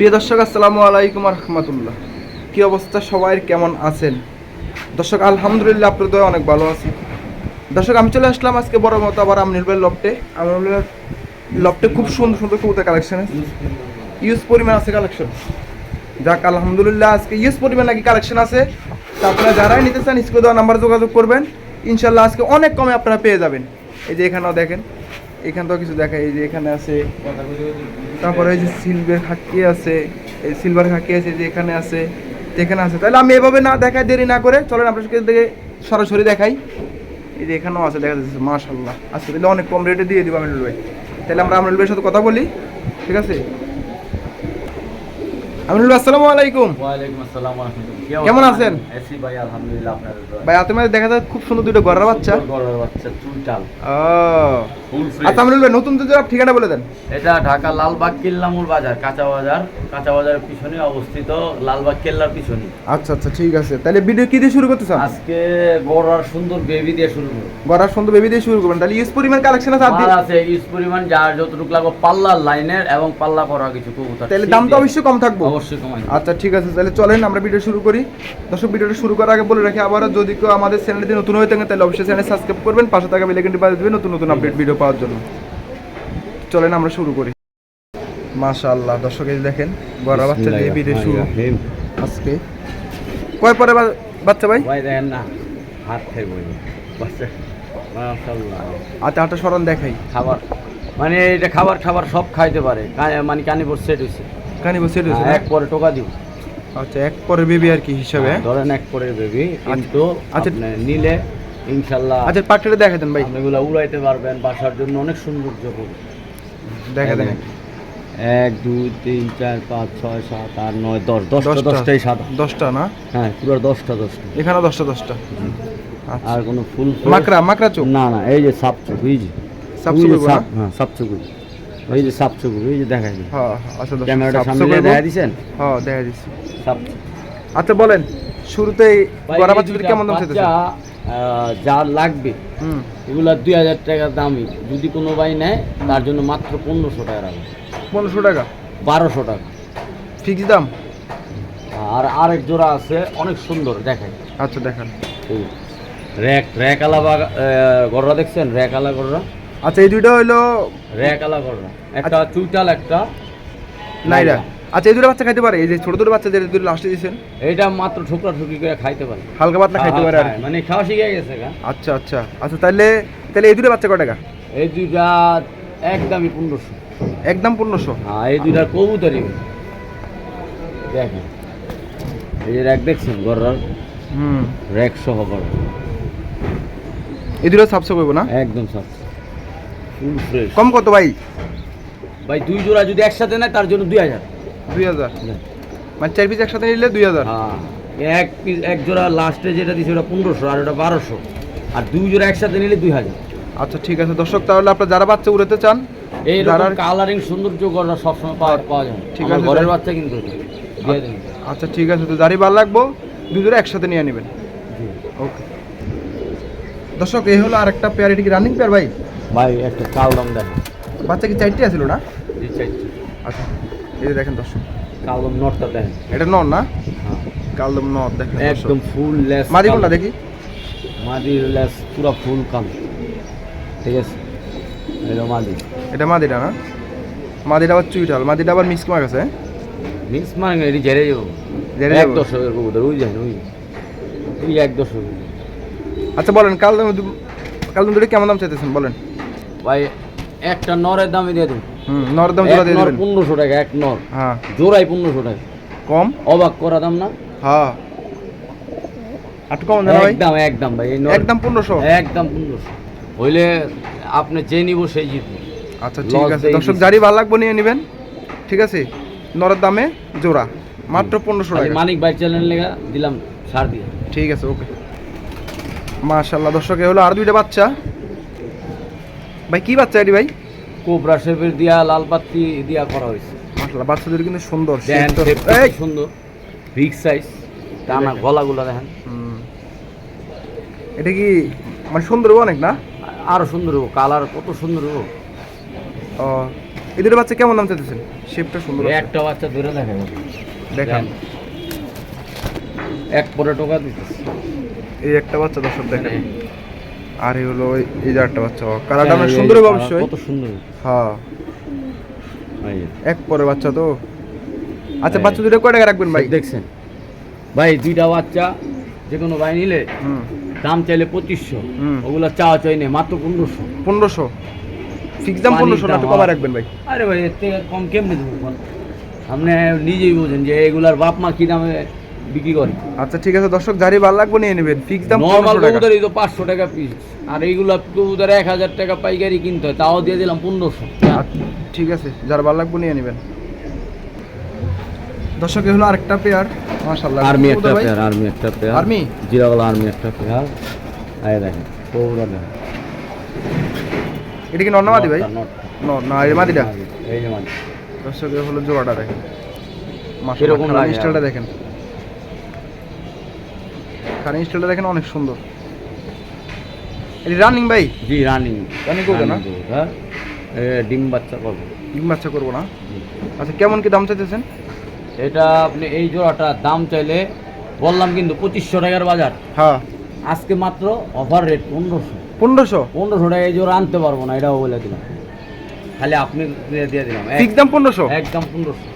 প্রিয় দর্শক, আসসালামু আলাইকুম রহমতুল্লাহ। কি অবস্থা? সবাই কেমন আছেন? দর্শক, আলহামদুলিল্লাহ, আপনাদের অনেক ভালো আছি। দর্শক, আমি চলে আসলাম আজকে বড় মতো আবার আমনির ভাইয়ের লফটে। আমনির লফটে খুব সুন্দর সুন্দর কবুতর কালেকশন ইউজ পরিমাণ আছে কালেকশন যাক, আলহামদুলিল্লাহ, আজকে ইউজ পরিমাণ নাকি কালেকশন আছে। তা আপনারা যারাই নিতে চান স্কুল দেওয়া নাম্বার যোগাযোগ করবেন। ইনশাল্লাহ আজকে অনেক কমে আপনারা পেয়ে যাবেন। এই যে এখানেও দেখেন। এখানটাও কিছু দেখা, এই যে এখানে আছে। তারপরে এই যে সিলভার খাকি আছে এই সিলভার খাকি আছে যে এখানে আছে তো এখানে আছে। তাহলে আমি এভাবে না দেখাই দেরি না করে চলেন আপনার দিকে সরাসরি দেখাই। এই যে এখানেও আছে দেখা যাচ্ছে মাশাল্লাহ আজকে তাহলে অনেক কম রেটে দিয়ে দিব আমিনুল ভাই। তাহলে আমরা আমিনুল ভাইয়ের সাথে কথা বলি ঠিক আছে? আমিনুল আসসালামু আলাইকুম। ওয়ালাইকুম আসসালাম কেমন আছেন? আছি ভাই আলহামদুলিল্লাহ আপনাদের ভাই হাতে দেখা যায় খুব সুন্দর দুটো গড়ার বাচ্চা। গরুর বাচ্চা ফুল আচ্ছা আমিনুল ভাই নতুন ঠিকানা বলে দেন। এটা ঢাকা লালবাগ বাজার কাঁচা বাজার। কাঁচা বাজারের পিছনে অবস্থিত লালবাগ কেল্লার পিছনে। আচ্ছা আচ্ছা ঠিক আছে। তাহলে ভিডিও কি দিয়ে শুরু করতে চান আজকে গড়ার সুন্দর বেবি দিয়ে শুরু করব। গড়ার সুন্দর বেবি দিয়ে শুরু করবেন। তাহলে ইউজ পরিমাণ কালেকশন আছে আর আছে ইউজ পরিমাণ যার যতটুকু লাগবে পাল্লার লাইনের এবং পাল্লা করা কিছু কবুতর। তাহলে দামটা দিয়ে- অবশ্যই কম থাকব। অবশ্যই দেব। আচ্ছা ঠিক আছে। তাহলে চলেন আমরা ভিডিও শুরু করি। দর্শক ভিডিওটা শুরু করার আগে বলে রাখি আবার যদি কেউ আমাদের চ্যানেলটি নতুন হয়ে থাকেন তাহলে অবশ্যই চ্যানেল সাবস্ক্রাইব করবেন পাশে থাকা বেলাইকনটি বাজিয়ে দেবেন নতুন নতুন আপডেট ভিডিও পাওয়ার জন্য। চলেন আমরা শুরু করি। মাশাআল্লাহ দর্শক এই দেখেন বড় বাচ্চা দিয়ে ভিডিও শুরু আজকে। কয় পরে বাচ্চা ভাই? ভাই দেখেন না হাত খাইব বাচ্চা মাশাআল্লাহ। আচ্ছা হাঁটা সরণ দেখাই। খাবার মানে এটা খাবার খাবার সব খাইতে পারে। মানে কানিপুর সেট হয়েছে কানি বসে রয়েছে হ্যাঁ, এক পরে টোকা দিব আচ্ছা এক পরে বেবি আর কি হিসাবে হ্যাঁ? ধরেন এক পরে বেবি কিন্তু আচ্ছা। নিলে ইনশাল্লাহ। আচ্ছা পাটটা দেখাই দেন ভাই। এগুলো উড়াইতে পারবেন বাসার জন্য অনেক সৌন্দর্য দেখা দেন। এক দুই তিন চার পাঁচ ছয় সাত আট নয় দশ। দশটা দশটা। দশটাই দশটা না? হ্যাঁ পুরো দশটা দশটা। এখানে দশটা দশটা। আচ্ছা। আর কোনো ফুল মাকড়া মাকড়া চোখ? না না এই যে সাপ চোখ এই যে। সাপ চোখ হ্যাঁ সাপ চোখ ওই যে। সাপ চোখ এই যে দেখাই দিই হ্যাঁ আচ্ছা ক্যামেরাটা সামনে দেখা দিছেন হ্যাঁ দেখা সাপ আচ্ছা বলেন শুরুতেই কেমন দাম যা লাগবে। এগুলা দুই হাজার টাকা দামি। যদি কোনো ভাই নেয় তার জন্য মাত্র পনেরোশো টাকা রাখবে। পনেরোশো টাকা? বারোশো টাকা। ফিক্স দাম? আর আরেক জোড়া আছে অনেক সুন্দর দেখেন আচ্ছা দেখান। র্যাক র্যাক আলা গররা দেখছেন? র্যাক আলা গররা? আচ্ছা এই দুইটা হইল র্যাক আলা গররা। একটা চুইটাল একটা নাইরা। আচ্ছা এই দুটো বাচ্চা খাইতে পারে? এই যে ছোট ছোট বাচ্চা যে দুটো লাস্টে দিয়েছেন? এইটা মাত্র ঠুকরা ঠুকরি করে খাইতে পারে। হালকা পাতলা খাইতে পারে আর মানে খাওয়া শিখে গেছে গা। আচ্ছা আচ্ছা। আচ্ছা তাহলে তাহলে এই দুটো বাচ্চা কয় টাকা এই দুইটা একদমই পনেরোশো। একদম পনেরোশো? হ্যাঁ এই দুইটার কবুতরই। দেখেন। এই যে র্যাক দেখছেন গররার? হুম। র্যাক সহ গররা এই দুটো সাবসে করব না? একদম ফ্রেশ কম কত ভাই? ভাই দুই জোড়া যদি একসাথে নেয় তার জন্য দুই হাজার। দুই হাজার। মানে চার পিস একসাথে নিলে দুই হাজার। হ্যাঁ এক পিস এক জোড়া লাস্টে যেটা দিছে ওটা পনেরোশো আর ওটা বারোশো। আর দুই জোড়া একসাথে নিলে দুই হাজার। আচ্ছা ঠিক আছে। দর্শক তাহলে আপনার যারা বাচ্চা উড়াতে চান এই যারা কালারিং সৌন্দর্য গররা সবসময় পাওয়া পাওয়া যায়। ঠিক আছে ঘরের বাচ্চা কিন্তু দেন আচ্ছা ঠিক আছে। তো যারই ভালো লাগবো দুই জোড়া একসাথে নিয়ে নেবেন। ওকে দর্শক এই হলো আরেকটা পেয়ার এটি কি রানিং পেয়ার ভাই? ভাই একটা কালদম দেন বাচ্চা কি চারটে আছিল না? আচ্ছা। এই যে দেখেন দর্শক। কালদম নটটা দেন এটা নর না? হ্যাঁ। কালদম নর দেখেন একদম ফুল লেস মাদি কোনটা দেখি। মাদির লেস পুরো ফুল কাম ঠিক আছে? এলো মাদি। এটা মাদিটা না? মাদিটা আবার চুইটাল মাদিটা আবার মিক্স মার গেছে মিক্স মানে এটি জেরে যাব। জেরে এক? দশকের কবুতর ওই যায় ওই ওই এক দশক আচ্ছা বলেন কালদম কালদম দুটো কেমন দাম চাইতেছেন? বলেন। ভাই একটা নরের দামে দিয়ে দেবো। হুম নর দাম জোড়া দিয়ে দেবেন। পনেরোশো টাকা এক নর। হ্যাঁ। জোড়াই পনেরোশো টাকা। কম? অবাক করা দাম না? হ্যাঁ। কম দেন ভাই। একদম একদম ভাই এই নর। একদম পনেরোশো? একদম পনেরোশো। হইলে আপনি যে নিব সেই জিতবে। আচ্ছা ঠিক আছে। দর্শক। যারই ভালো লাগবে নিয়ে নেবেন ঠিক আছে? নরের দামে জোড়া মাত্র পনেরোশো খালি টাকা মানিক বাইক চ্যানেল লেগা দিলাম ছাড় দিয়ে। ঠিক আছে ওকে। মাশাল্লাহ দর্শক এ হলো আর দুইটা বাচ্চা। ভাই কি বাচ্চা এটি ভাই? কোবরা শেপের দিয়া লাল পাত্তি দিয়া করা হয়েছে। মাশাল্লাহ বাচ্চাদের কিন্তু সুন্দর দেখেন সুন্দর। shape এই! সুন্দর। বিগ সাইজ টানা। গলাগুলো দেখেন। এটা কি মানে সুন্দর অনেক না? আরও সুন্দর হব কালার কত সুন্দর হব ও এদের বাচ্চা কেমন দাম চাইতেছেন? শেপটা সুন্দর একটা বাচ্চা ধরে দেখেন। দেখান। এক পরে টাকা দিতেছে। এই একটা বাচ্চা দর্শক দেখেন। আর হলো এই যে একটা বাচ্চা কালারটা অনেক সুন্দর হবে অবশ্যই। কত সুন্দর। হ্যাঁ। এক পরে বাচ্চা তো। আচ্ছা বাচ্চা দুটো কয় টাকা রাখবেন ভাই? দেখছেন। ভাই দুইটা বাচ্চা যে কোনো ভাই নিলে দাম চাইলে পঁচিশশো। ওগুলো চাওয়া চাই নেই মাত্র পনেরোশো। পনেরোশো? ফিক্স দাম পনেরোশো না কমা হ্যাঁ। রাখবেন ভাই। আরে ভাই এর থেকে কম কেমনি দেবো? আপনি নিজেই বোঝেন যে এগুলার বাপ মা কি দামে বিক্রি করে। আচ্ছা ঠিক আছে দর্শক যারি ভালো লাগবে নিয়ে নেবেন। ফিক্স দাম নর্মাল কবুতর এই তো পাঁচশো টাকা পিস আর এইগুলা কবুতর এক হাজার টাকা পাইকারি কিনতে হয় তাও দিয়ে দিলাম পনেরোশো। আচ্ছা, ঠিক আছে যার ভালো লাগবে নিয়ে নেবেন। দর্শক হলো আরেকটা পেয়ার মাশাআল্লাহ। আর্মি একটা পেয়ার আর্মি একটা পেয়ার আর্মি? জিরাওয়ালা আর্মি একটা পেয়ার আয় দেখেন কবুতর দেখেন। এটা কি নর্নামাদি ভাই। ন না এই মাদিটা। এই যে মাদি। দর্শক হলো জোড়াটা দেখেন। মাশাআল্লাহ স্টাইলটা দেখেন। কারেন্ট স্টাইলটা দেখেন অনেক সুন্দর। রানিং ভাই? জি রানিং রানিং করবে না? হ্যাঁ। ডিম বাচ্চা করব। ডিম বাচ্চা করব না? আচ্ছা কেমন কি দাম চাইতেছেন? এটা আপনি এই জোড়াটা দাম চাইলে বললাম কিন্তু পঁচিশশো টাকার বাজার। হ্যাঁ। আজকে মাত্র অফার রেট পনেরোশো। পনেরোশো? পনেরোশো টাকা এই জোড়া আনতে পারব না এটাও বলে দিলাম। খালি আপনি দিয়ে দিয়ে দিলাম। এক- ফিক্স দাম পনেরোশো? একদম পনেরোশো।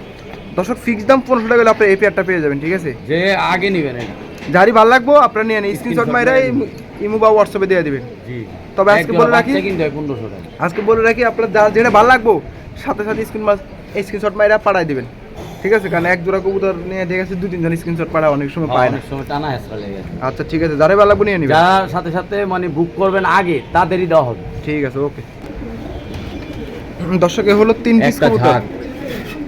দর্শক ফিক্স দাম পনেরোশো টাকা হলে আপনি এই পেয়ারটা পেয়ে যাবেন ঠিক আছে? যে আগে নিবেন এটা। যারই ভালো লাগবো আপনারা নিয়ে নিন। স্ক্রিনশট মাইরা ইমু বা হোয়াটসঅ্যাপে দিয়ে দিবেন। জি। তবে আজকে বলে রাখি হয় আজকে বলে রাখি আপনার যা যেটা ভালো লাগবো সাথে সাথে স্ক্রিন স্ক্রিনশট মাইরা পাঠাই দিবেন। ঠিক আছে? কারণ এক জোড়া কবুতর নিয়ে ঠিক আছে দু তিনজন স্ক্রিনশট পাঠা অনেক সময় পায় না। অনেক সময় টানা হেসরা লেগে আচ্ছা ঠিক আছে। যারাই ভালো লাগবো নিয়ে নিবেন। যার সাথে সাথে মানে বুক করবেন আগে তাদেরই দেওয়া হবে। ঠিক আছে ওকে। দর্শকে হলো তিন পিস কবুতর।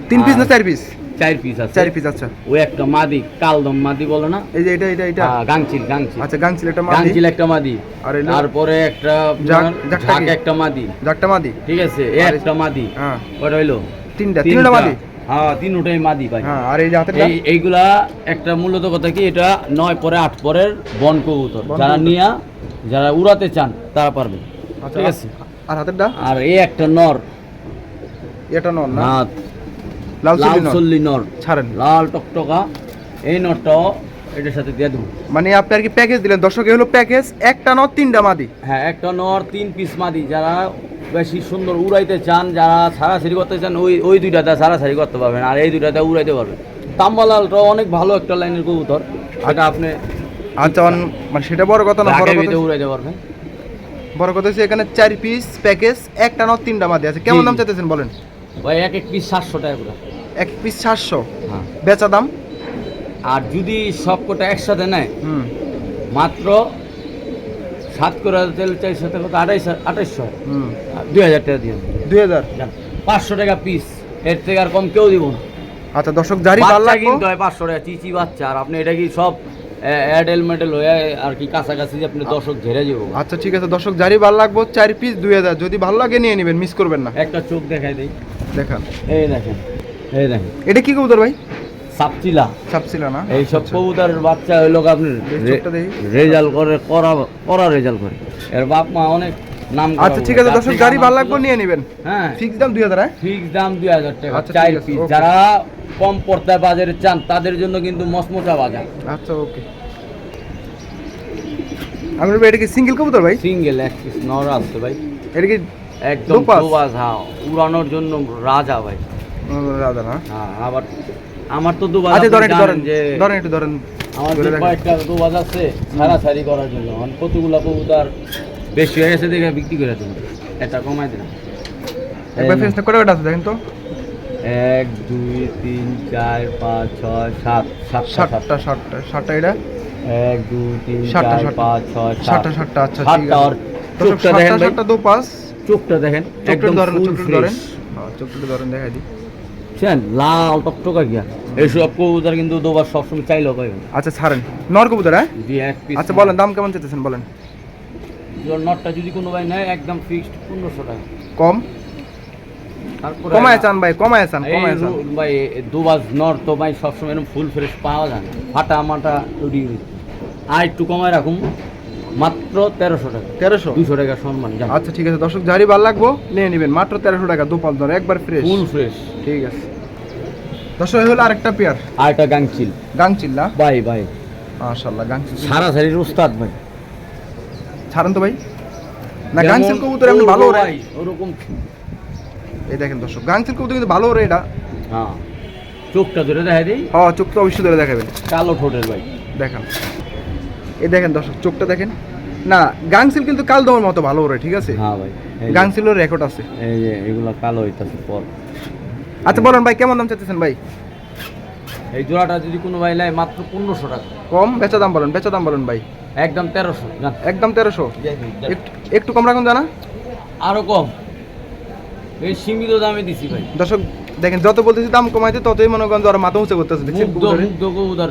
তিন পিস না চার পিস চার পিস আছে। চার পিস আচ্ছা। ওই একটা মাদি কালদম মাদি বলো না? এই যে এটা এটা এটা? হ্যাঁ, গাংচিল গাংচিল। আচ্ছা গাংছিল একটা মাদি? গাংচিল একটা মাদি। আর তারপরে একটা ঝাঁক? একটা মাদি। যাকটা মাদি? ঠিক আছে একটা মাদি। হ্যাঁ। কয়টা হইল। তিনটা তিনটা। মাদি? হ্যাঁ তিনটাই মাদি ভাই। হ্যাঁ আর এই যে হাতেরটা? এইগুলা একটা মূলত কথা কি এটা নয় পরে আট পরের বন কবুতর। যারা। নিয়া যারা উড়াতে চান তারা পারবে। আচ্ছা ঠিক আছে? আর হাতেরটা? আর এই একটা নর। এটা নর না না লাল লাল চুলি নন চল্লি নর। ছাড়েন। লাল টকটকা। এই নরটাও এটার সাথে দিয়ে দেবো। মানে আপনি আর কি প্যাকেজ দিলেন? দর্শক হলো প্যাকেজ একটা নট তিনটা মাদি। হ্যাঁ একটা নর তিন পিস মাদি। যারা বেশি সুন্দর উড়াইতে চান যারা করতে চান ওই ওই দুইটাতে সারাসারি করতে পারবেন আর এই দুইটাতে উড়াইতে পারবেন। তাম্বালালটাও অনেক ভালো একটা লাইনের কবুতর। সেটা আপনি আচ্ছা মানে সেটা বড় কথা না বড় কথা উড়াইতে পারবেন বড় কথা হচ্ছে এখানে চার পিস প্যাকেজ একটা নট তিনটা মাদি আছে। কেমন দাম চাইতেছেন বলেন? ভাই এক এক পিস সাতশো টাকা করে। এক পিস সাতশো। হ্যাঁ। বেচা দাম? আর যদি সব কটা একসাথে নেয় মাত্র সাত করে তেল চারশো টাকা তো আড়াইশো আঠাইশশো। হুম। দুই হাজার টাকা দিয়ে দুই হাজার। পাঁচশো টাকা পিস এর থেকে আর কম কেউ দিব না। আচ্ছা দর্শক ভালো বাচ্চা কিনতে হয় পাঁচশো টাকা চিচি বাচ্চা। আর আপনি এটা কি সব অ্যাডেল মেডেল হয়ে আর কি কাছাকাছি যে আপনি দর্শক ঘেরে যাব আচ্ছা ঠিক আছে দর্শক জারি ভালো লাগবো চার পিস দুই হাজার। যদি ভালো লাগে নিয়ে নেবেন মিস করবেন না। একটা চোখ দেখাই দিই। দেখান। এই দেখেন এই দেখেন। এটা কি কবুতর ভাই? সাপচিলা। সাপচিলা না? এই সব আচ্ছা। কবুতরের বাচ্চা হইল আপনি। রেজাল্ট করে করা করা রেজাল্ট করে। এর বাপ মা অনেক নাম আচ্ছা ঠিক আছে দর্শক আমার ভালো লাগবে নিয়ে নেবেন। হ্যাঁ। ফিক্স দাম দুই হাজার হ্যাঁ? ফিক্স দাম দুই হাজার টাকা আচ্ছা, চার পিস যারা কম পর্দায় বাজারে চান তাদের জন্য কিন্তু বাজার। আচ্ছা ওকে। এটা কি সিঙ্গেল কবুতর ভাই? সিঙ্গেল এক পিস নর আছে ভাই। এটা কি একদম? হ্যাঁ। উড়ানোর জন্য রাজা ভাই। রাধা না? হ্যাঁ আবার আমার তো দুবাস আচ্ছা ধরেন ধরেন যে ধরেন একটু ধরেন। আমার ধরে যে দেখেন। কয়েকটা দুবাস আছে করার জন্য। কতগুলা কবুতর বেশি হয়ে গেছে দেখে বিক্রি করে দিন এটা কমাই দিলাম। একবার ফেসটা করে কটা আছে দেখেন তো। এক দুই তিন চার পাঁচ ছয় সাত সাতটা সাত ষাটটা ষাটটা ষাটটা এটা? এক দুই তিন সাতটা, চার পাঁচ ছয় সাত। ষাটটা ষাটটা আচ্ছা সাতটা আর চোখটা দেখেন ষাটটা দু পাঁচ চোখটা দেখেন একদম ধরেন চোখটা ধরেন। হ্যাঁ চোখটা ধরেন দেখাই দিই। বুঝছেন লাল টকটকা গিয়া। এইসব কবুতর কিন্তু দুবার সবসময় চাইলেও পাইবেন। আচ্ছা ছাড়েন। নর কবুতর হ্যাঁ? আচ্ছা বলেন দাম কেমন চাইতেছেন বলেন? নটটা যদি কোনো ভাই নেয় একদম ফিক্সড পনেরোশো টাকা। কম? কমায় চান ভাই কমায় চান কমায় চান। ভাই এ দুবাজ নর তো ভাই সবসময় এরকম ফুল ফ্রেশ পাওয়া যায় না। ফাটা মাটা উড়ি আর একটু কমায় রাখুন মাত্র তেরোশো টাকা। তেরোশো? দুশো টাকা সম্মান আচ্ছা ঠিক আছে। দর্শক যারই ভালো লাগবো নিয়ে নেবেন। মাত্র তেরোশো টাকা ধরে একবার ফ্রেশ ফুল ফ্রেশ ঠিক আছে। দর্শক হলো আরেকটা পেয়ার আর একটা গাংচিল গাংচিল না মাশাল্লাহ গাংচিল সারা সারির উস্তাদ ভাই। ছাড়েন তো ভাই। না যেমন গাংচিল কবুতর এমনি ভালো ভাই, ওরকম এই দেখেন দর্শক গাংচিল কবুতর কিন্তু ভালো ওরে এটা। হ্যাঁ। চোখটা ধরে দেখা দিই। হ্যাঁ চোখ তো অবশ্যই ধরে দেখাবেন। কালো ঠোঁটের ভাই। দেখান। এই দেখেন দর্শক চোখটা দেখেন। না গাংচিল কিন্তু কাল দমের মতো ভালো ওরে ঠিক আছে? হ্যাঁ ভাই গাংচিলের রেকর্ড আছে। এই যে এগুলো কালো হইতাছে পর। আচ্ছা বলেন ভাই কেমন দাম চাইতেছেন ভাই? এই জোড়াটা যদি কোনো ভাই নেয় মাত্র পনেরোশো টাকা। কম বেচা দাম বলেন বেচা দাম বলেন ভাই। একদম তেরোশো একদম তেরোশো? একটু কম রাখুন জানা। আরও কম। এই সীমিত দামে দিছি ভাই। দর্শক দেখেন যত বলতেছি দাম কমাইতে ততই মনে করেন যে মাথা উঁচু করতেছে।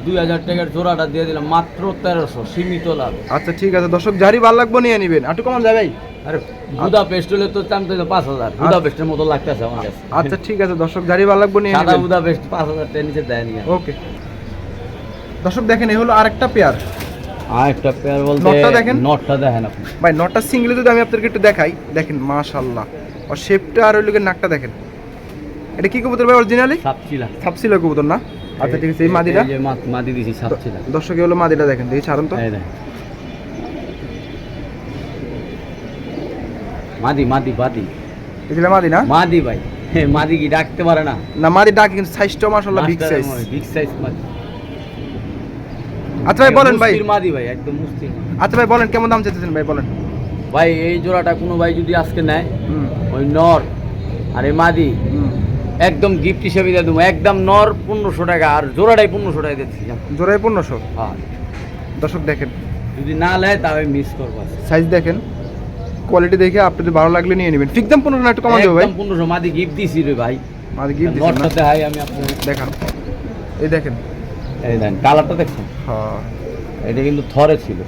দুই হাজার টাকার জোড়াটা দিয়ে দিলাম মাত্র তেরোশো সীমিত লাভ। আচ্ছা ঠিক আছে। দর্শক যারই ভালো লাগবো নিয়ে নিবেন। একটু কমান যায় ভাই। আরে বুদা পেস্ট হলে তো চান তো পাঁচ হাজার। বুদা পেস্টের মতো লাগতেছে আমার কাছে। আচ্ছা ঠিক আছে। দর্শক যারই ভালো লাগবো নিয়ে নিবেন। বুদা পেস্ট পাঁচ হাজার টাকা নিচে দেয়নি ওকে। দর্শক দেখেন এই হলো আরেকটা পেয়ার। আর একটা পেয়ার বলতে নটটা দেখেন। নটটা দেখেন আপনি। ভাই নটটা সিঙ্গেলে যদি আমি আপনাদেরকে একটু দেখাই দেখেন মাশাল্লাহ আর শেপটা আর ওই লোকের নাকটা দেখেন। এটা কি কবুতর ভাই অরিজিনালি সাপচিলা। সাপসিল কবুতর না? আচ্ছা ঠিক আছে এই মাদিটা? এই যে মাদি দিছি সাপচিলা। দর্শক হলো মাদিটা দেখেন। দেখি ছাড়ুন তো। এই দেখেন। মাদি মাদি এগুলো মাদি না? মাদি ভাই। মাদি কি ডাকতে পারে না? না মাদি ডাক কিন্তু সাইজটা মাশাল্লাহ বিগ সাইজ বিগ সাইজ মাদি। আচ্ছা ভাই বলেন ভাই। মাদি ভাই একদম মুস্তির আচ্ছা ভাই বলেন কেমন দাম চাইতেছেন ভাই বলেন। ভাই এই জোড়াটা কোনো ভাই যদি আজকে নেয় ওই নর আর এই মাদি একদম গিফট হিসেবে দিয়ে দেবো। একদম নর পনেরোশো টাকা আর জোড়াটাই পনেরোশো টাকা দিচ্ছি। জোড়ায় পনেরোশো? হ্যাঁ। দর্শক দেখেন। যদি না নেয় তাহলে মিস করব সাইজ দেখেন। কোয়ালিটি দেখে আপনাদের ভালো লাগলে নিয়ে নেবেন। ফিক্স দাম পনেরো না একটু কমান দেবো ভাই। পনেরোশো। মাদি গিফট দিছি রে ভাই। মাদি গিফট হাই আমি আপনার দেখান। এই দেখেন। এই দেন কালারটা দেখছেন? হ্যাঁ। এটা কিন্তু থরে ছিল।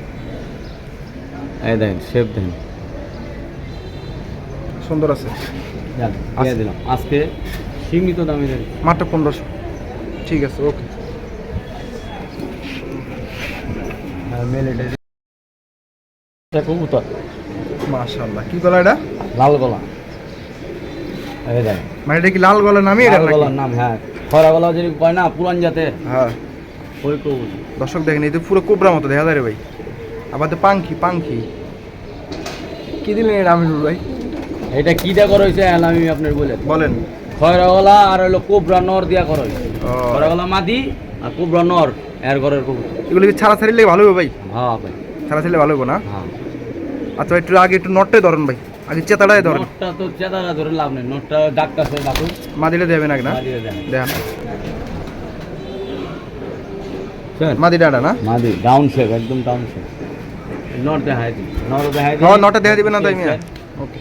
এই দেখেন শেপ দেখেন সুন্দর আছে। দিলাম। আজকে সীমিত দামে মাত্র পনেরোশো। ঠিক আছে ওকে। কবুতর। কি গলা এটা? লাল গলা। এই দেখেন মানে এটা কি লাল গলা নামই এটা লাল গলার নাম হ্যাঁ। খরা গলা যদি কয় না পুরান জাতের। হ্যাঁ। ওই কবুতর দর্শক দেখেন এই তো পুরো কোবরা মতো দেখা যায় রে ভাই। আবার তো পাঙ্খি পাঙ্খি কি দিলেন এটা আমিনুল ভাই? এটা কি দিয়া করা হয়েছে আমি আপনার বলে বলেন। খয়রা গলা আর হলো কোবরা নর দিয়া করা হয়েছে। ও, খয়রা গলা মাদি আর কোবরা নর এর ঘরের কবুতর। এগুলো কি ছাড়া ছাড়িলে ভালো হবে ভাই? হ্যাঁ ভাই। ছাড়া ছাড়লে ভালো হবে না? হ্যাঁ। আচ্ছা একটু আগে একটু নটটাই ধরেন ভাই। আগে চেতাটাই ধরেন। নটটা তো চেতারা ধরে লাভ নেই নটটা ডাক্তার ডাকু মাদিলে দেবেন আগে না? দেখান স্যার মাদি ডাটা না? মাদি ডাউন শেপ একদম ডাউন শেপ নট দেখাই দি নর দেখাই দি হ্যাঁ নটটা দিবেন না তাই মিয়া? ওকে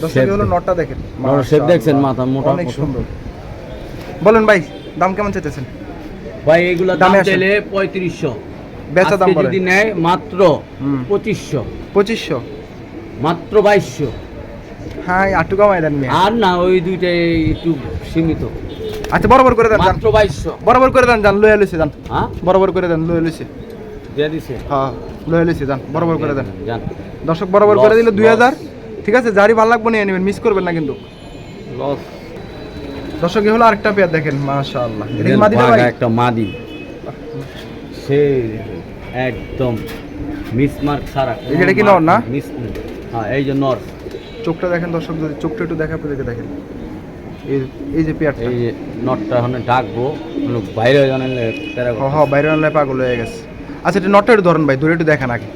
দর্শক হলো নটটা দেখেন। নর shape দেখছেন, মাথা মোটা অনেক সুন্দর। বলেন ভাই দাম কেমন চাইতেছেন? ভাই এগুলো দাম দামে চাইলে পঁয়ত্রিশশো। বেচা দাম যদি নেয় মাত্র পঁচিশশো। পঁচিশশো? মাত্র বাইশশো। হ্যাঁ আটটু কমাই দেন আর না ওই দুইটাই একটু সীমিত। আচ্ছা বরাবর করে দেন মাত্র বাইশশো। বরাবর করে দেন যান লয়ে লইছে যান। হ্যাঁ? বরাবর করে দেন লয়ে লইছে। দিয়ে দিছে? হ্যাঁ লয়ে লইছে যান বরাবর করে দেন। জান দর্শক বরাবর করে দিলে দুই loss। হাজার ঠিক আছে যারই ভালো লাগবে নিয়ে নেবেন মিস করবেন না কিন্তু। লস দর্শক হলো আরেকটা পেয়ার দেখেন মাশাআল্লাহ। এটা কি মাদিটা ভাই? একটা মাদি। সে একদম মিসমার্ক সারা এই এটা কি নর না? মিস হ্যাঁ এই যে নর। চোখটা দেখেন দর্শক যদি চোখটা একটু দেখা আপনাদেরকে দেখেন। এই এই যে পেয়ারটা। এই যে নটটা ওখানে ডাকবো বাইরে জানালে হ বাইরে আনলে পাগল হয়ে গেছে। আচ্ছা এটা নটটা একটু ধরেন ভাই ধরে একটু দেখেন আগে।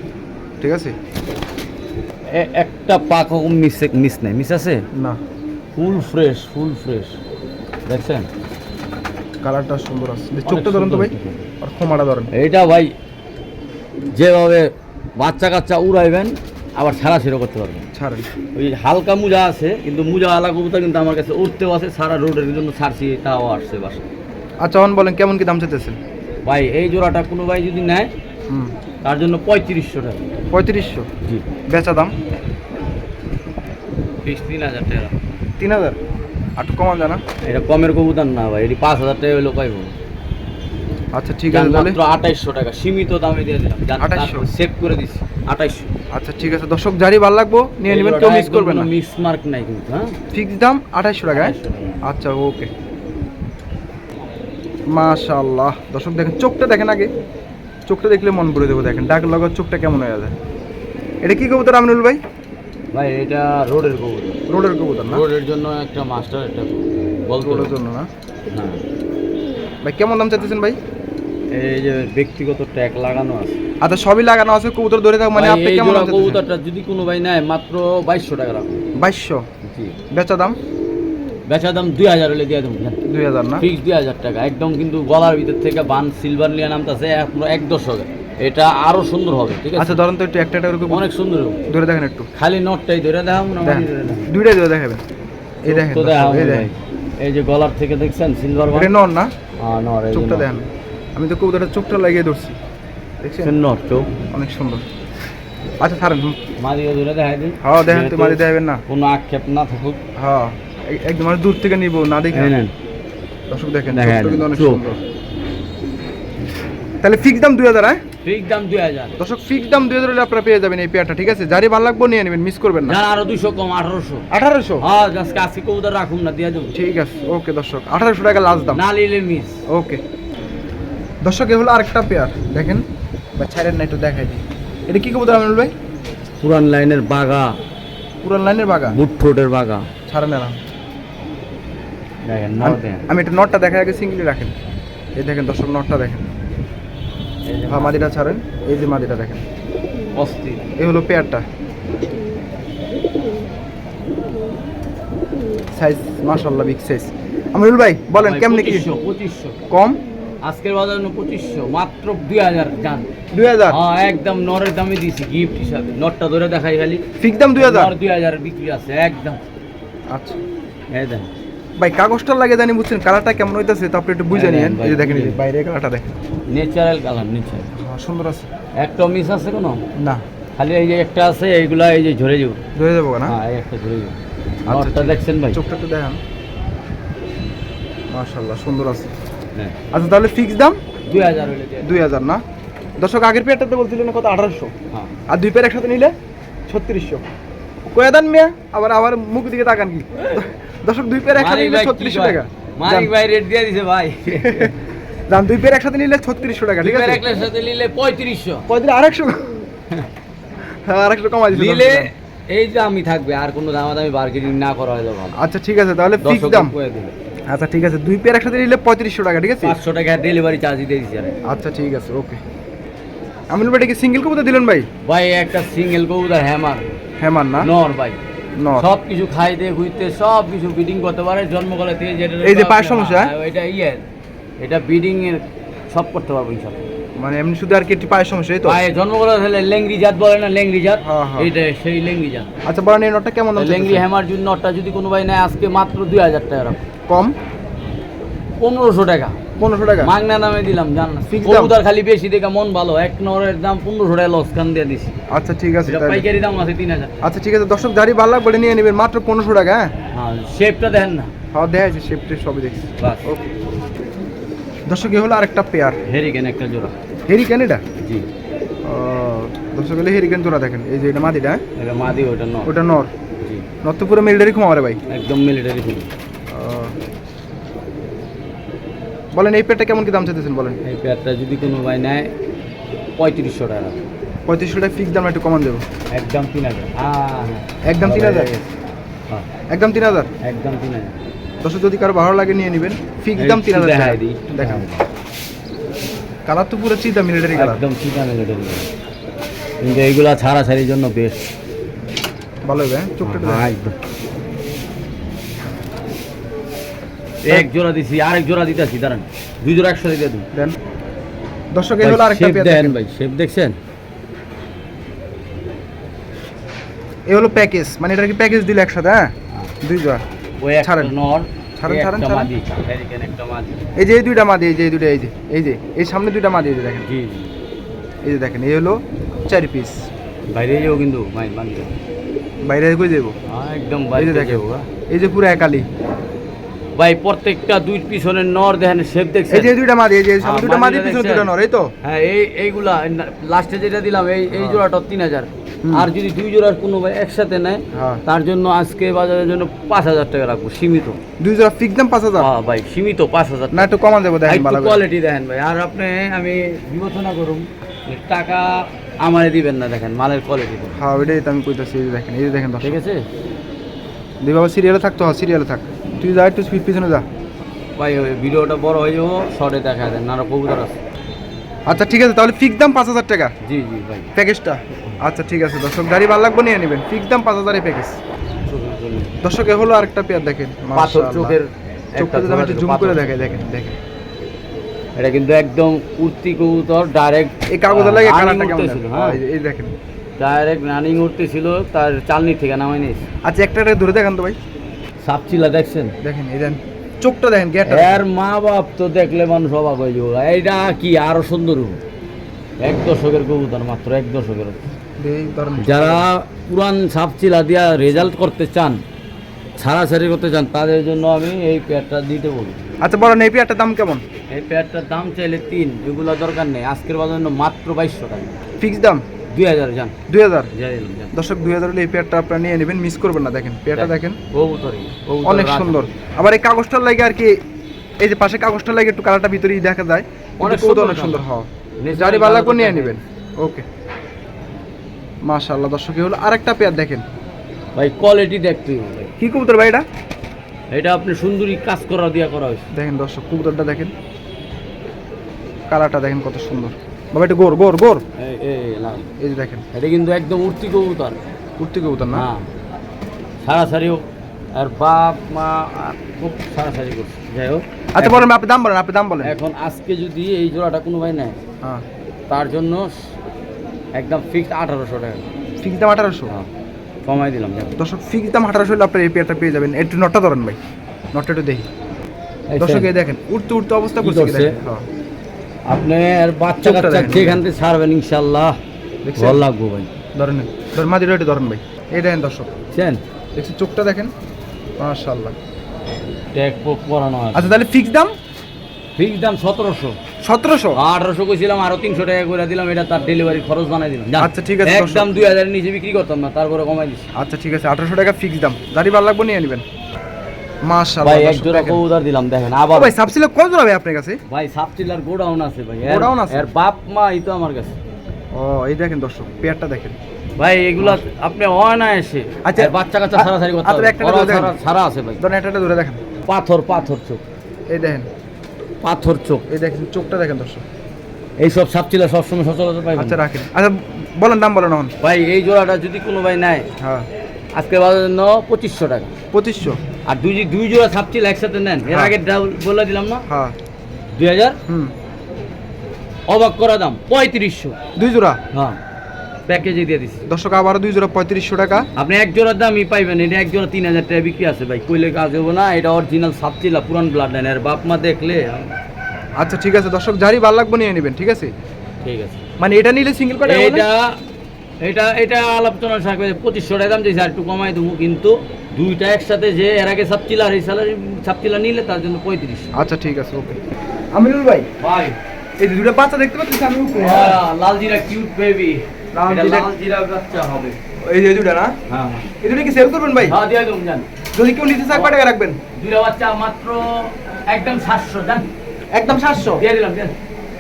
ঠিক আছে? একটা পাক মিস মিস নাই। মিস আছে? না। Full fresh full fresh. দেখছেন? কালারটা সুন্দর আছে। চোখটা ধরেন তো ভাই আর খোমাটা ধরেন। এইটা ভাই যেভাবে বাচ্চা কাচ্চা উড়াইবেন আবার সারা সেরো করতে পারবেন ছাড়েন ওই হালকা মোজা আছে কিন্তু মোজা আলা কবুতর কিন্তু আমার কাছে উঠতেও আছে সারা রোডের জন্য ছাড়ছি তাও আসছে বাসা। আচ্ছা অন বলেন কেমন কি দাম চাইতেছেন? ভাই এই জোড়াটা কোনো ভাই যদি নেয় হুম। তার জন্য পঁয়ত্রিশশো টাকা। পঁয়ত্রিশশো? জি। বেচা দাম? বিশ তিন হাজার টাকা। তিন হাজার? একটু কমান জানা। এটা কমের কবুতর না ভাই এটি পাঁচ হাজার টাকা হইল পাইব। আচ্ছা ঠিক আছে তাহলে? আঠাইশশো টাকা সীমিত দামে দিয়ে দিলাম। 2800 সেভ করে দিচ্ছি। আঠাইশশো। আচ্ছা ঠিক আছে। দর্শক যারই ভালো লাগবো নিয়ে নেবেন কেউ মিস করবেন না। মিস মার্ক নাই কিন্তু হ্যাঁ? ফিক্স দাম আঠাইশশো টাকা? 2800 টাকা। আচ্ছা ওকে মাশাআল্লাহ। দর্শক দেখেন চোখটা দেখেন আগে। চোখটা দেখলে মন ভরে দেবো দেখেন। ডাক লাগার চোখটা কেমন হয়ে যায়। এটা কি কবুতর আমিনুল ভাই? ভাই এটা রোডের কবুতর। রোডের কবুতর না? রোডের জন্য একটা মাস্টার একটা বলতো রোডের জন্য না? হ্যাঁ। ভাই কেমন দাম চাইতেছেন ভাই? এই যে ব্যক্তিগত ট্যাগ লাগানো আছে। আচ্ছা সবই লাগানো আছে কবুতর ধরে থাক মানে আপনি কেমন জোড়া কবুতরটা যদি কোনো ভাই নেয় মাত্র বাইশশো টাকা রাখুন বাইশশো? জি। বেচা দাম? বেচা দাম দুই হাজার হলে দিয়ে দেবো দুই হাজার না? ফিক্স দুই হাজার টাকা। একদম কিন্তু গলার ভিতর থেকে বান সিলভার নিয়ে নামতেছে এখন এক দশকে। এটা আরও সুন্দর হবে ঠিক আচ্ছা আছে ধরেন তো একটু একটা একটা করে অনেক সুন্দর ধরে দেখেন একটু। খালি নটটাই ধরে দেখাম না? দুইটাই ধরে দেখাবেন। এই দেখেন এই ভাই। দেখেন। এই যে গলার থেকে দেখছেন সিলভার বান এটা নর না? হ্যাঁ নর এই চোখটা দেখেন। আমি তো কবুতরের চোখটা লাগিয়ে ধরছি। দেখছেন? চোখ। অনেক সুন্দর। আচ্ছা ছাড়েন। ধরে দেখাই দিন। হ্যাঁ দেখেন তো মারি দেবেন না। কোনো আক্ষেপ না থাকুক। হ্যাঁ একদম মানে দূর থেকে নিব না দেখে। নেন। দর্শক দেখেন দেখেন, কিন্তু অনেক সুন্দর। তাহলে ফিক্স দাম দুই হাজার হ্যাঁ? ফিক্স দাম দুই হাজার। দর্শক ফিক্স দাম দুই হাজার আপনারা পেয়ে যাবেন এই পেয়ারটা ঠিক আছে? যারই ভালো লাগবে নিয়ে নেবেন মিস করবেন না। আরও দুশো কম আঠারোশো। আঠারোশো? হ্যাঁ আজকে আজকে কবুতর রাখুন না দিয়ে দেবো। ঠিক আছে ওকে দর্শক। আঠারোশো টাকা লাস্ট দাম। না নিলে মিস ওকে দর্শক এ হলো আরেকটা পেয়ার দেখেন। বা ছাড়েন না একটু দেখাই দিই। এটা কি কবুতর আমিনুল ভাই? পুরান লাইনের বাগা পুরান লাইনের বাগা বুট ঠোঁটের বাগা ছাড়েন না দেখেন আমি- একটু নটটা দেখা আগে সিঙ্গলি রাখেন। এই দেখেন দর্শক নটটা দেখেন। হ্যাঁ মাদিটা ছাড়েন। এই যে মাদিটা দেখেন। অস্থির। এই হলো পেয়ারটা সাইজ মাশাল্লাহ বিগ সাইজ আমিনুল ভাই বলেন কেমনে কি? কম? আজকের বাজার পঁচিশশো মাত্র দুই হাজার জান। দুই হাজার? হ্যাঁ একদম নরের দামে দিয়েছি গিফট হিসাবে। নটটা ধরে দেখাই খালি। ফিক্স দাম দুই হাজার? দুই হাজার বিক্রি আছে একদম। আচ্ছা। এই দেন। ভাই কাগজটা লাগে জানি বুঝছেন কালারটা কেমন হইতাছে তো আপনি একটু বুঝে হ্যাঁ, নিয়েন। এই যে দেখেন এই বাইরে কালারটা দেখেন। ন্যাচারাল কালার ন্যাচারাল হ্যাঁ, সুন্দর আছে। একটা মিস আছে কোনো? না। খালি এই যে একটা আছে এইগুলা এই যে ঝরে যাব। ঝরে যাব না? হ্যাঁ এই একটা ঝরে যাব। আচ্ছা, দেখছেন ভাই? চোখটা তো দেখান। মাশাল্লাহ সুন্দর আছে। হ্যাঁ আচ্ছা তাহলে ফিক্স দাম? দুই হাজার। দুই হাজার না? দর্শক আগের পেয়ারটাতে বলছিলেন কত? আঠারোশো। হ্যাঁ। আর দুই পেয়ার একসাথে নিলে? ছত্রিশশো। কয়ে দেন মিয়া? আবার আবার মুখ দিকে তাকান কি? দর্শক দুই পেয়ার একসাথে নিলে ছত্রিশশো টাকা। ভাই রেট দিয়ে দিছে ভাই। দাম দুই পেয়ার একসাথে নিলে ছত্রিশশো টাকা ঠিক আছে? একলের সাথে নিলে পঁয়ত্রিশশো। পঁয়ত্রিশ আরেকশো হ্যাঁ আরেকশো কমাই নিলে এই যে আমি থাকবে আর কোনো দামাদামি বার্গেনিং না করা হলে আচ্ছা ঠিক আছে তাহলে ফিক্স দাম। আচ্ছা ঠিক আছে। দুই পেয়ার একসাথে নিলে পঁয়ত্রিশশো টাকা ঠিক আছে? পাঁচশো টাকা ডেলিভারি চার্জ দিয়ে দিচ্ছি আরে আচ্ছা ঠিক আছে ওকে আমি বলব এটা কি সিঙ্গেল কবুতর দিলেন ভাই? ভাই একটা সিঙ্গেল কবুতর হ্যামার হ্যামার না? নর ভাই। সব কিছু খাইতে ঘুরতে সব কিছু বিডিং করতে পারে জন্মকালে থেকে যেটা এই যে পায়ের সমস্যা? হ্যাঁ, এটা ইয়ে এটা বিডিং এর সব করতে পারব ইনশাল্লাহ মানে এমনি শুধু আর কি একটু পায়ের সমস্যা এই তো? পায়ে জন্মকালে হলে লেংরি জাত বলে না লেংরি জাত। হ্যাঁ, হ্যাঁ। এইটা সেই লেংরি জাত। আচ্ছা বলেন এই নটটা কেমন লেংরি হ্যামার জন্য নটটা যদি কোনো ভাই নেয় আজকে মাত্র দুই হাজার টাকা কম? পনেরোশো টাকা। পনেরোশো টাকা? মাগনা নামে দিলাম জান না। কবুতর খালি বেশি দেখে মন ভালো। এক নরের দাম পনেরোশো টাকা লস খান দিয়ে দিছি। আচ্ছা ঠিক আছে পাইকারি দাম আছে তিন হাজার। আচ্ছা ঠিক আছে দর্শক যারই ভালো লাগবে নিয়ে নেবেন মাত্র পনেরোশো টাকা হ্যাঁ? হ্যাঁ শেপটা দেখেন না। হ্যাঁ দেখা যাচ্ছে শেপটে সবই দেখছি। বাস। ওকে দর্শক এ হলো আরেকটা পেয়ার হেরিকেন একটা জোড়া। হেরিকেন এটা? জি। দর্শক এলে হেরিকেন তোরা দেখেন? এই যে এটা মাদিটা হ্যাঁ? এটা মাদি ওটা নর। ওটা নর। জি। নর তো পুরো মিলিটারি ক্ষমারে ভাই। একদম মিলিটারি ও। বলেন এই পেয়ারটা কেমন কি দাম চাইতেছেন বলেন? এই পেয়ারটা যদি কোনো ভাই নেয় পঁয়ত্রিশশো টাকা। পঁয়ত্রিশশো টাকা ফিক্স দাম একটু কমান দেবো। একদম তিন হাজার। হ্যাঁ একদম তিন হাজার? হ্যাঁ, একদম তিন হাজার? একদম তিন হাজার। দর্শক যদি কারও ভালো লাগে নিয়ে নেবেন। ফিক্স দাম তিন হাজার দেখান। কালার তো পুরো চিতা মিলিটারি কালার। একদম চিটা মিলিটারি কিন্তু এইগুলা ছাড়া ছাড়ির জন্য বেস্ট ভালো হবে হ্যাঁ? চোখটা হ্যাঁ, একদম। এক জোড়া দিছি আরেক জোড়া দিতেছি দাঁড়ান। দুই জোড়া একসাথে দিয়ে দিন। দেন। দর্শক এই হলো আরেকটা পেয়ার দেন। ভাই শেপ দেখছেন? এই হলো প্যাকেজ মানে এটা কি প্যাকেজ দিলে একসাথে হ্যাঁ? দুই জোড়া। ওই একটা নর। ছাড়েন, ছাড়েন, এই যে এই দুইটা মাদি এই যে এই দুইটা এই যে এই যে এই সামনে দুইটা মাদি এই যে দেখেন। এই যে দেখেন এই হলো চার পিস। বাইরে যাও কিন্তু বাইরে কই হ্যাঁ একদম বাইরে হ্যাঁ। এই যে পুরো একালি। ভাই প্রত্যেকটা দুই পিছনের নর দেখেন শেপ দেখছেন? এই যে দুইটা মাদি এই যে দুইটা মাদি পিছনে? দুইটা নর এই তো? হ্যাঁ এই এইগুলা লাস্টে যেটা দিলাম এই এই হ্যাঁ। জোড়াটা তিন হাজার। হুম। আর যদি দুই জোড়ার কোনো ভাই একসাথে নেয় হ্যাঁ। তার জন্য আজকে বাজারের জন্য পাঁচ হাজার টাকা রাখব সীমিত। দুই জোড়া ফিক্স দাম পাঁচ হাজার? হ্যাঁ ভাই সীমিত পাঁচ হাজার না একটু কমান দেবো দেখেন কোয়ালিটি দেখেন ভাই। আর আপনি আমি বিবেচনা করুন টাকা আমারে দিবেন না দেখেন মালের কোয়ালিটি হ্যাঁ ওইটাই তো আমি কইতাছি এই দেখেন এই দেখেন ঠিক আছে? দুই বাবা সিরিয়ালে থাকতো হ্যাঁ সিরিয়ালে থাক। তুই যা একটু স্পিড পিছনে যা। ভাই ওই ভিডিওটা বড় হয়ে যাব শর্টে দেখা দেন নানা কবুতর আছে। আচ্ছা ঠিক আছে তাহলে ফিক্স দাম পাঁচ হাজার টাকা। জি জি ভাই। প্যাকেজটা আচ্ছা ঠিক আছে দর্শক। গাড়ি ভালো লাগবে নিয়ে নেবেন। ফিক্স দাম পাঁচ হাজারের প্যাকেজ দর্শক এ হলো আরেকটা পেয়ার দেখেন। পাথর চোখের চোখটা আমি একটু জুম করে দেখাই দেখেন দেখেন। এটা কিন্তু একদম উঠতি কবুতর ডাইরেক্ট এই কাগজের লাগে কালারটা কেমন হ্যাঁ। এই দেখেন। ডাইরেক্ট রানিং উঠতেছিল তার চালনি থেকে নামাই নিয়েছে। আচ্ছা একটা একটা ধরে দেখান তো ভাই। সাপচিলা দেখছেন? দেখেন এই দেন। চোখটা দেখেন গেটটা এর মা বাপ তো দেখলে মানুষ অবাক হয়ে যাব। এইটা কি আরও সুন্দর এক দশকের কবুতর মাত্র এক দশকের। যারা পুরান সাপচিলা দিয়া রেজাল্ট করতে চান ছাড়াছাড়ি করতে চান তাদের জন্য আমি এই পেয়ারটা দিতে বলি। আচ্ছা বড় এই পেয়ারটার দাম কেমন? এই পেয়ারটার দাম চাইলে তিন এগুলো দরকার নেই। আজকের বাজার জন্য মাত্র বাইশশো টাকা। ফিক্স দাম? দুই হাজার যান। দুই হাজার? দর্শক দুই হাজার হলে এই পেয়ারটা আপনারা নিয়ে নেবেন মিস করবেন না দেখেন পেয়ারটা দেখেন অনেক সুন্দর। আবার এই কাগজটার লাগে আর কি এই যে পাশে কাগজটার লাগে একটু কালারটা ভিতরেই দেখা যায় অনেক সুন্দর অনেক সুন্দর। হ্যাঁ জারি করে নিয়ে। নেবেন। ওকে। মাশাআল্লাহ দর্শক হলো আরেকটা পেয়ার দেখেন। ভাই কোয়ালিটি দেখতে হবে। কি কবুতর ভাই এটা? এটা আপনি সুন্দরী কাজ করা দিয়া করা হয়েছে। দেখেন দর্শক কবুতরটা দেখেন। কালারটা দেখেন কত সুন্দর। বাবা এটা গোর গোর গোর। এই যে দেখেন। এটা কিন্তু একদম উঠতি কবুতর। উঠতে কবুতর না? হ্যাঁ। সারাসারিও আর বাপ মা আর খুব সারাসারি করছে। যাই হোক। আচ্ছা বলেন আপনি দাম বলেন আপনি দাম বলেন। এখন আজকে যদি এই জোড়াটা কোনো ভাই নেয় হ্যাঁ। তার জন্য একদম ফিক্সড আঠারোশো টাকা। ফিক্স দাম আঠারোশো? হ্যাঁ কমাই দিলাম দর্শক ফিক্স দাম আঠারোশো হলে আপনার এই পেয়ারটা পেয়ে যাবেন। একটু নটটা ধরেন ভাই। নটটা একটু দেখি। দর্শক এই দেখেন উঠতে উঠতে অবস্থা করছে হ্যাঁ। আপনি আর বাচ্চা কাচ্চা। যেখান থেকে ছাড়বেন ইনশাল্লাহ? ভালো লাগবো ভাই। ধরেন ধরেন মাদিটা একটু ধরেন ভাই। এই দেখেন দর্শক। চেন দেখছি চোখটা দেখেন। মাশাআল্লাহ। ট্যাগ পরানো আছে। আচ্ছা তাহলে ফিক্স দাম? ফিক্স দাম সতেরোশো। সতেরোশো? আঠারোশো কইছিলাম আরও তিনশো টাকা করে দিলাম এটা তার ডেলিভারি খরচ বানাই দিলাম। আচ্ছা, ঠিক আছে, একদম দুই হাজারের নিচে বিক্রি করতাম না তারপরে কমাই দিচ্ছি আচ্ছা ঠিক আছে আঠারোশো টাকা ফিক্স দাম। দাড়ি ভালো লাগবে নিয়ে নেবেন। মাশাআল্লাহ ভাই এক জোড়া দেখেন। কবুতর দিলাম দেখেন আবার। ভাই সাবসিলে কত জোড়া ভাই আপনার কাছে? ভাই সাবচিলার গোডাউন আছে ভাই গোডাউন আছে? এর বাপ মা এই তো আমার কাছে। ও এই দেখেন দর্শক পেয়ারটা দেখেন। ভাই এগুলা আপনি এসে আচ্ছা, বাচ্চা কাচ্চা আ- সারাসারি করতে আচ্ছা, হবে। সারা- সারা আছে ভাই। ধরেন একটা ধরে দেখেন। পাথর পাথর চোখ। এই দেখেন। পাথর চোখ। এই দেখেন চোখটা দেখেন দর্শক। এইসব সাপচিলা সবসময় সচরাচর পাইবেন আচ্ছা রাখেন। আচ্ছা বলেন দাম বলেন এখন। ভাই এই জোড়াটা যদি কোনো ভাই নেয় হ্যাঁ। আজকে বাজার জন্য পঁচিশশো টাকা। পঁচিশশো? আর দুই দুই জোড়া সাপচিল একসাথে নেন। এর হ্যাঁ। আগে বলে দিলাম না? হ্যাঁ। দুই হাজার? হুম। অবাক করা দাম পঁয়ত্রিশশো। দুই জোড়া? হ্যাঁ। প্যাকেজে দিয়ে দিচ্ছি দর্শক আবার দুই জোড়া পঁয়ত্রিশশো টাকা। আপনি এক জোড়ার দামই পাইবেন এটা এক জোড়া তিন হাজার টাকা বিক্রি আছে ভাই। কইলে কাজ হব না এটা অরিজিনাল সাপচিলা পুরান ব্লাড লাইন আর বাপ মা দেখলে। আচ্ছা ঠিক আছে। দর্শক যারই ভালো লাগবে নিয়ে নেবেন ঠিক আছে? ঠিক আছে। মানে এটা নিলে সিঙ্গেল প্যাড এটা এটা এটা আলোচনা থাকবে পঁচিশশো টাকা দাম দিয়েছে আর একটু কমাই দেবো কিন্তু দুইটা একসাথে যে এর আগে সাপচিলা আর এই স্যালারি সাপচিলা নিলে তার জন্য পঁয়ত্রিশ। আচ্ছা ঠিক আছে ওকে। আমিনুল ভাই ভাই। এই দুটো বাচ্চা দেখতে পাচ্ছিস আমি উপরে লাল জিরা কিউট বেবি লাল জিরা- লাল হবে। এই যে দুটো না? হ্যাঁ এই দুটো কি সেল করবেন ভাই? হ্যাঁ দিয়ে দেবো জান। যদি কেউ নিতে চায় টাকা রাখবেন? দুইটা বাচ্চা মাত্র একদম সাতশো জান। একদম সাতশো? দিয়ে দিলাম জান।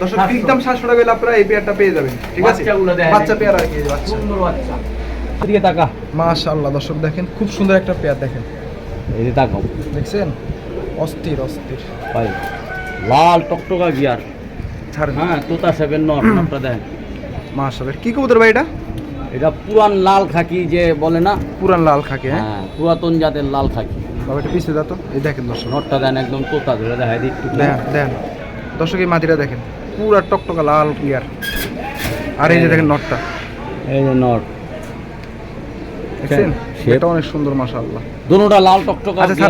দর্শক 700 সাতশো টাকা হলে আপনারা এই পেয়ারটা পেয়ে যাবেন ঠিক আছে? দেখেন। বাচ্চা পেয়ার আর কি এই যে বাচ্চা। সুন্দর বাচ্চা। এদিকে তাকা। মাশাআল্লাহ দর্শক দেখেন খুব সুন্দর একটা পেয়ার দেখেন। এই যে তাকাও। দেখছেন? অস্থির অস্থির। ভাই লাল টকটকা গিয়ার হ্যাঁ তোতা সেভেন নট নটটা দেখেন। মাশাআল্লাহ কি কবুতর ভাই এটা? এটা পুরান লাল খাকি যে বলে না? পুরান লাল খাকে হ্যাঁ? হ্যাঁ পুরাতন জাতের লাল খাকি। বাবা এটা পিছিয়ে দাও তো। এই দেখেন দর্শক। নটটা দেন একদম তোতা ধরে দেখাই দিই একটু দেখেন দর্শক এই মাটিটা দেখেন পুরা টকটকা লাল গিয়ার আর এই যে দেখেন নটটা। এই যে নট। দেখছেন. এটা অনেক সুন্দর মাশাআল্লাহ। দুটোটা লাল টকটকা আচ্ছা।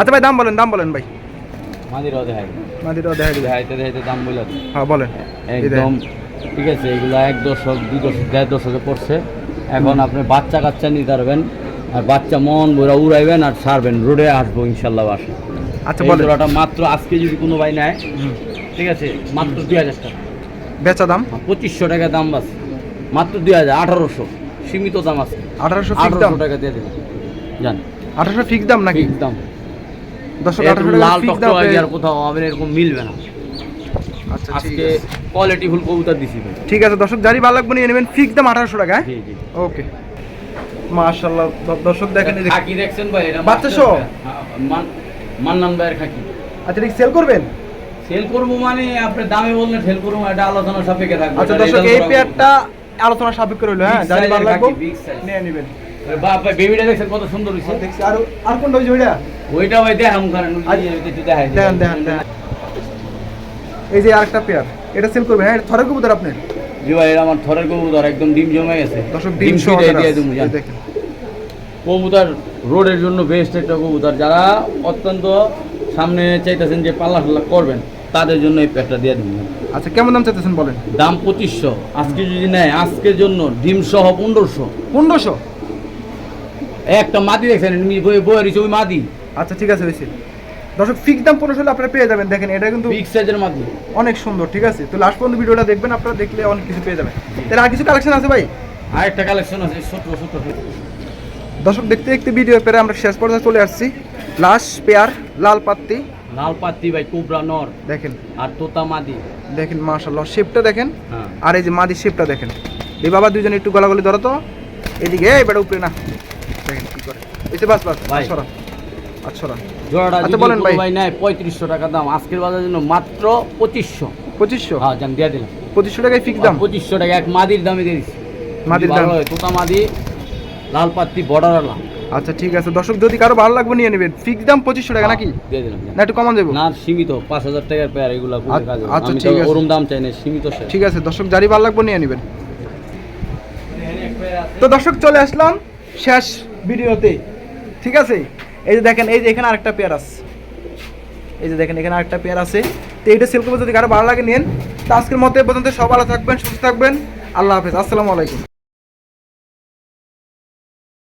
আচ্ছা ভাই দাম বলেন দাম বলেন ভাই। মাদিরাও দেখাই। মাটিটাও দেখা দিবে দেখাইতে দেখাইতে দাম বলে হ্যাঁ বলেন। একদম ঠিক আছে এগুলো এক দশক দুই দশক দেড় দশকে পড়ছে। এখন আপনি বাচ্চা কাচ্চা নিতে পারবেন আর বাচ্চা মন ভরা উড়াইবেন আর ছাড়বেন রোডে আসব ইনশাল্লাহ বাসে আচ্ছা, বলেন। মাত্র আজকে যদি কোনো ভাই নেয় ঠিক আছে মাত্র দুই হাজার টাকা। বেচা দাম? পঁচিশশো টাকা দাম বাস। মাত্র দুই হাজার আঠারোশো। সীমিত দাম আছে। আঠারোশো ফিক্স আঠারোশো টাকা দিয়ে দেবেন। জান। আঠারোশো ফিক্স দাম নাকি? ঠিক দাম। এরকম আঠারোশো লাল ফিক্স আর কোথাও আমাদের এরকম মিলবে না। আজকে কোয়ালিটি ফুল কবুতর দিছি ভাই। ঠিক আছে দর্শক জারি ভালো লাগবে নিয়ে নেবেন। ফিক্স দাম আঠারোশো টাকা হ্যাঁ? ওকে মাশাল্লাহ দ- দর্শক দেখেন খাকি দেখছেন ভাই এটা বাচ্চা সহ? হ্যাঁ, মান- মান্নান ভাইয়ের খাকি। আচ্ছা ঠিক সেল করবেন? সেল করব মানে আপনি দামে বললে সেল করব এটা আলোচনা সাপেক্ষে থাকবে। আচ্ছা দর্শক এই পেয়ারটা আলোচনা সাপেক্ষ রইল হ্যাঁ? ভালো লাগবে। নিয়ে নেবেন। হবে। বাপ ভাই বেবিটা দেখছেন কত সুন্দর হয়েছে দেখছি আর আর কোনটা ওইটা? ওইটা ভাই দেখাম কারণ দেখাই দেখেন দেখেন। এই যে আরেকটা পেয়ার এটা সেল করবেন হ্যাঁ থরের কবুতর আপনি জি ভাই এটা আমার থরের কবুতর একদম ডিম জমে গেছে। দর্শক ডিম দিয়ে দেবো দেখেন। কবুতর রোডের জন্য বেস্ট একটা কবুতর। যারা অত্যন্ত সামনে চাইতেছেন যে পাল্লা টাল্লা করবেন তাদের জন্য এই প্যাকটা দিয়ে দিন আচ্ছা কেমন দাম চাইতেছেন বলেন? দাম পঁচিশশো। আজকে যদি নেয় আজকের জন্য ডিম সহ পনেরোশো। পনেরোশো? একটা মাদি দেখছেন বই বই রয়েছে ওই মাদি। আচ্ছা ঠিক আছে হয়েছে দর্শক ফিক্স দাম পনেরোশো হলে আপনারা পেয়ে যাবেন। দেখেন এটা কিন্তু বিগ সাইজের মাদি অনেক সুন্দর ঠিক আছে? তো লাস্ট পর্যন্ত ভিডিওটা দেখবেন আপনারা দেখলে অনেক কিছু পেয়ে যাবেন। তাহলে আর কিছু কালেকশন আছে ভাই? আর একটা কালেকশন আছে সত্তর সত্তর দর্শক দেখতে দেখতে ভিডিও পেরে আমরা শেষ পর্যায়ে চলে আসছি। লাস্ট পেয়ার লাল পাত্তি লাল পাত্তি ভাই কুবরা নর। দেখেন। আর তোতা মাদি। দেখেন মাশাল্লাহ শেপটা দেখেন। হ্যাঁ। আর এই যে মাদি শেপটা দেখেন। এই বাবা দুজন একটু গলাগলি ধরো তো। এদিকে এই বেটা উপরে না। দেখেন কি করে। এই বাস বাস। আচ্ছা আচ্ছা জোড়াটা আচ্ছা, যদি বলেন ভাই। ভাই নেয় পঁয়ত্রিশশো টাকা দাম। আজকের বাজার জন্য মাত্র পঁচিশশো। পঁচিশশো? হ্যাঁ জান দিয়ে দিলাম। পঁচিশশো টাকায় ফিক্স দাম? পঁচিশশো টাকা এক মাদির দামে দিয়ে দিচ্ছি মাদির দাম। তোতা মাদি লাল পাত্তি বর্ডার আলা। আচ্ছা ঠিক আছে। দর্শক যদি কারও ভালো লাগবে নিয়ে নেবেন। ফিক্স দাম পঁচিশশো টাকা নাকি? দিয়ে দিলাম না একটু কমান যাব না সীমিত পাঁচ হাজার টাকার পেয়ার এগুলো আচ্ছা, ঠিক আছে। ওরম দাম চাই না সীমিত ঠিক আছে দর্শক জারি ভালো লাগবে নিয়ে নেবেন। তো দর্শক চলে আসলাম শেষ ভিডিওতে। ঠিক আছে? এই যে দেখেন, এই যে এখানে আরেকটা পেয়ার আছে। এই যে দেখেন, এখানে আরেকটা পেয়ার আছে। তো এইটা সেল করব যদি কারও ভালো লাগে নিন তো আজকের মতো পর্যন্ত সব ভালো থাকবেন, সুস্থ থাকবেন। আল্লাহ হাফেজ। আসসালামু আলাইকুম।